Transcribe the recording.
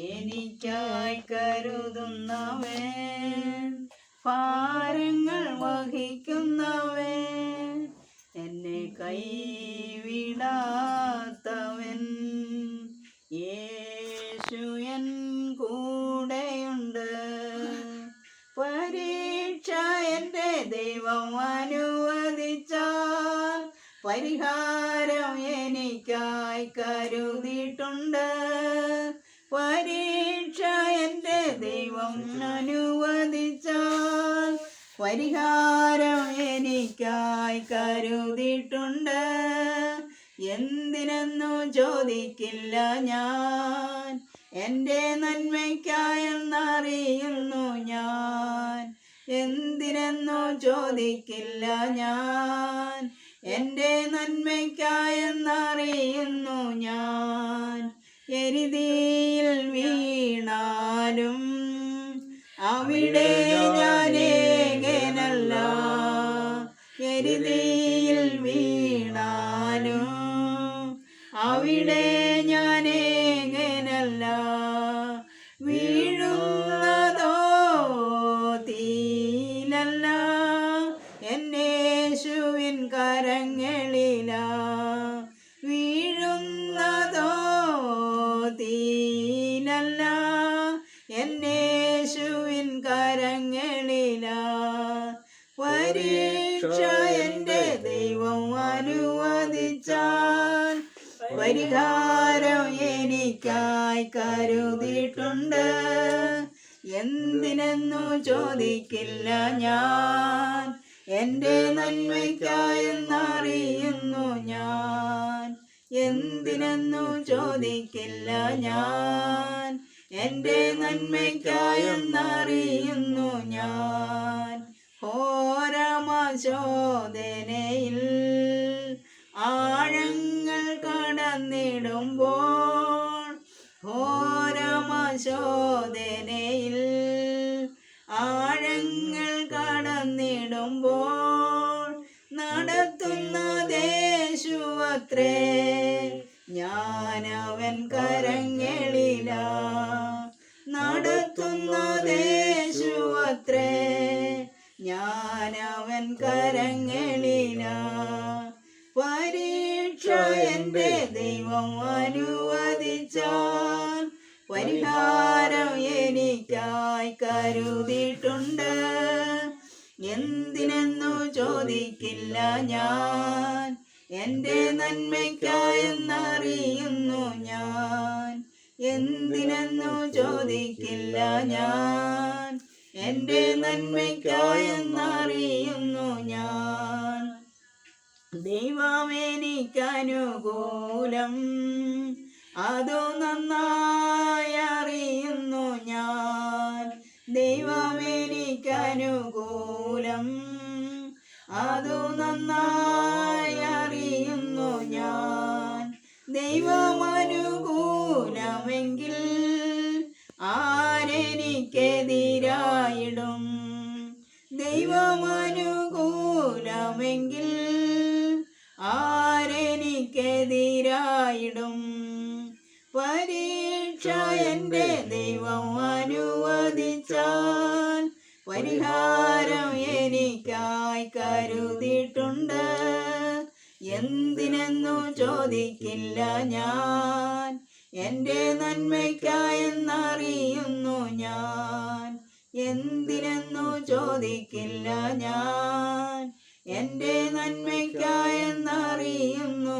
എനിക്കായി കരുതുന്നവൻ ഭാരങ്ങൾ വഹിക്കുന്നവൻ എന്നെ കൈവിടാത്തവൻ. യേശു എൻ കൂടെയുണ്ട്. പരീക്ഷ എന്റെ ദൈവം അനുവദിച്ചാൽ പരിഹാരം എനിക്കായി കരുതിയിട്ടുണ്ട്. പരീക്ഷ എന്റെ ദൈവം അനുവദിച്ചാൽ പരിഹാരം എനിക്കായി കരുതിയിട്ടുണ്ട്. എന്തിനെന്നു ചോദിക്കില്ല ഞാൻ. എന്റെ നന്മയ്ക്കായെന്നറിയുന്നു ഞാൻ. എന്തിനെന്നു ചോദിക്കില്ല ഞാൻ. എന്റെ നന്മയ്ക്കായെന്നറിയുന്നു ഞാൻ. എരുതിയിൽ അവിടെ ഞാൻ എങ്ങനല്ല വീഴുന്നതോ തീലല്ല എന്നേശുവിൻ കരങ്ങളില വീഴുന്നതോ തീലല്ല എന്നേശുവിൻ കരങ്ങളില. പരീക്ഷ പരിഹാരം എനിക്കായി കരുതിയിട്ടുണ്ട്. എന്തിനെന്നു ചോദിക്കില്ല ഞാൻ. എന്റെ നന്മയ്ക്കായെന്നറിയുന്നു ഞാൻ. എന്തിനെന്നു ചോദിക്കില്ല ഞാൻ. എന്റെ നന്മയ്ക്കായെന്നറിയുന്നു ഞാൻ. ഘോരമശോധനയിൽ ദേശുവത്രേ ഞാനവൻ കരങ്ങളില നടത്തുന്ന ദേശുവത്രേ ഞാനവൻ കരങ്ങളില. പരീക്ഷ എന്റെ ദൈവം അനുവദിച്ചാൽ പരിഹാരം എനിക്കായി കരുതിയിട്ടുണ്ട്. എന്തിനെന്നു ചോദിക്കില്ല ഞാൻ. എന്റെ നന്മയ്ക്കായെന്നറിയുന്നു ഞാൻ. എന്തിനെന്നു ചോദിക്കില്ല ഞാൻ. എന്റെ നന്മയ്ക്കായെന്നറിയുന്നു ഞാൻ. ദൈവമെനിക്കനുകൂലം അതു നന്നായി അറിയുന്നു ഞാൻ. ദൈവമെനിക്കനുകൂലം അതു നന്നായി ദൈവമനുകൂലമെങ്കിൽ ആരെനിക്കെതിരായിടും? ദൈവമനുകൂലമെങ്കിൽ ആരെനിക്കെതിരായിടും? പരീക്ഷ എന്റെ ദൈവം അനുവദിച്ചാൽ പരിഹാരം എനിക്കായി കരുതിയിട്ടുണ്ട്. എന്തിനെന്നു ചോദിക്കില്ല ഞാൻ. എന്റെ നന്മയ്ക്കായെന്നറിയുന്നു ഞാൻ. എന്തിനെന്നു ചോദിക്കില്ല ഞാൻ. എന്റെ നന്മയ്ക്കായെന്നറിയുന്നു